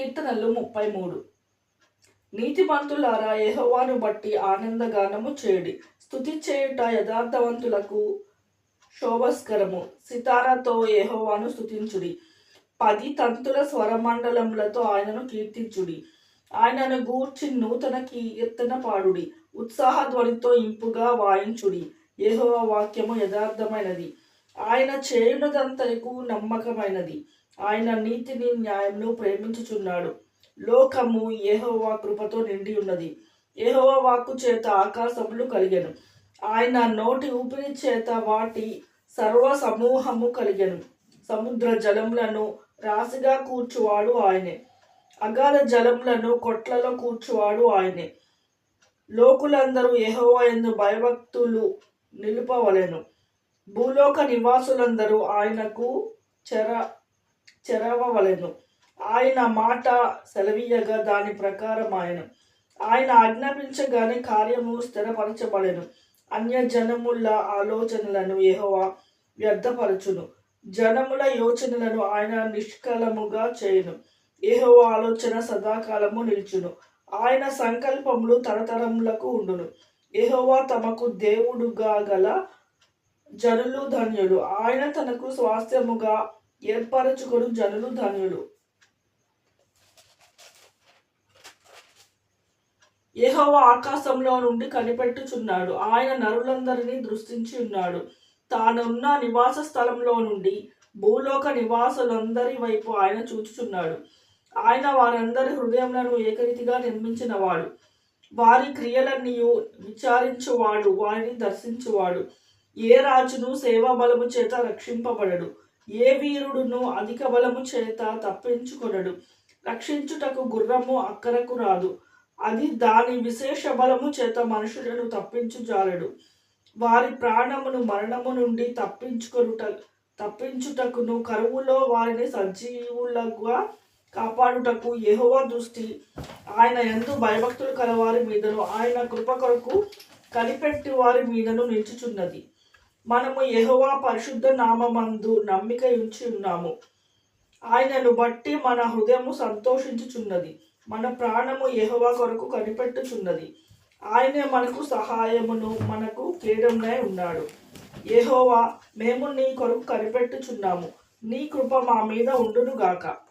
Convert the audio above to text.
కీర్తనలు ముప్పై మూడు. నీతిమంతులారా యెహోవాను బట్టి ఆనందగానము చేయడి స్థుతి చేయుట యథార్థవంతులకు శోభస్కరము. సితారాతో యెహోవాను స్థుతించుడి పది తంతుల స్వరమండలములతో ఆయనను కీర్తించుడి. ఆయనను గూర్చి నూతన కీర్తన పాడుడి. ఉత్సాహ ధ్వనితో ఇంపుగా వాయించుడి. యెహోవ వాక్యము యథార్థమైనది. ఆయన చేయునదంతకు నమ్మకమైనది. ఆయన నీతిని న్యాయంలో ప్రేమించుచున్నాడు. లోకము ఏహోవా కృపతో నిండి ఉన్నది. ఏహోవా వాక్కు చేత ఆకాశములు కలిగను. ఆయన నోటి ఊపిరి చేత వాటి సర్వ సమూహము కలిగను. సముద్ర జలములను రాశిగా కూర్చువాడు ఆయనే. అగాధ జలములను కొట్లలో కూర్చువాడు ఆయనే. లోకులందరూ ఎహోవా ఎందు భయభక్తులు నిలుపవలెను. భూలోక నివాసులందరూ ఆయనకు చెర చెరవవలెను. ఆయన మాట సెలవీయగా దాని ప్రకారం ఆయన. ఆయన ఆజ్ఞాపించగానే కార్యము స్థిరపరచబడెను. అన్య జనముల ఆలోచనలను ఏహోవా వ్యర్థపరచును. జనముల యోచనలను ఆయన నిష్కలముగా చేయను. యెహోవా ఆలోచన సదాకాలము నిల్చును. ఆయన సంకల్పములు తరతరములకు ఉండును. ఏహోవా తమకు దేవుడుగా గల జనులు ధన్యులు. ఆయన తనకు స్వాస్థ్యముగా ఏర్పరచుకొను జనులు ధనులు ఏహోవ ఆకాశంలో నుండి కనిపెట్టుచున్నాడు. ఆయన నరులందరినీ దృష్టించి ఉన్నాడు. తానున్న నివాస స్థలంలో నుండి భూలోక నివాసులందరి వైపు ఆయన చూచుచున్నాడు. ఆయన వారందరి హృదయములను ఏకరీతిగా నిర్మించినవాడు. వారి క్రియలన్నీ విచారించువాడు వారిని దర్శించువాడు. ఏ రాజును సేవా బలము చేత రక్షింపబడడు. ఏ వీరుడును అధిక బలము చేత తప్పించుకొనడు. రక్షించుటకు గుర్రము అక్కరకు రాదు. అది దాని విశేష బలము చేత మనుషులను తప్పించుజాలడు. వారి ప్రాణమును మరణము నుండి తప్పించుకొనుట తప్పించుటకును కరువులో వారిని సజీవులుగా కాపాడుటకు యెహోవా దృష్టి. ఆయన ఎందు భయభక్తులు కలవారి మీదను ఆయన కృప కొరకు కనిపెట్టి వారి మీదను నిల్చుచున్నది. మనము యహోవా పరిశుద్ధ నామమందు నమ్మిక ఉంచి ఉన్నాము ఆయనను బట్టి మన హృదయము సంతోషించుచున్నది. మన ప్రాణము యహోవా కొరకు కనిపెట్టుచున్నది. ఆయనే మనకు సహాయమును మనకు కేడమునై ఉన్నాడు. యహోవా మేము నీ కొరకు కనిపెట్టుచున్నాము. నీ కృప మా మీద ఉండును గాక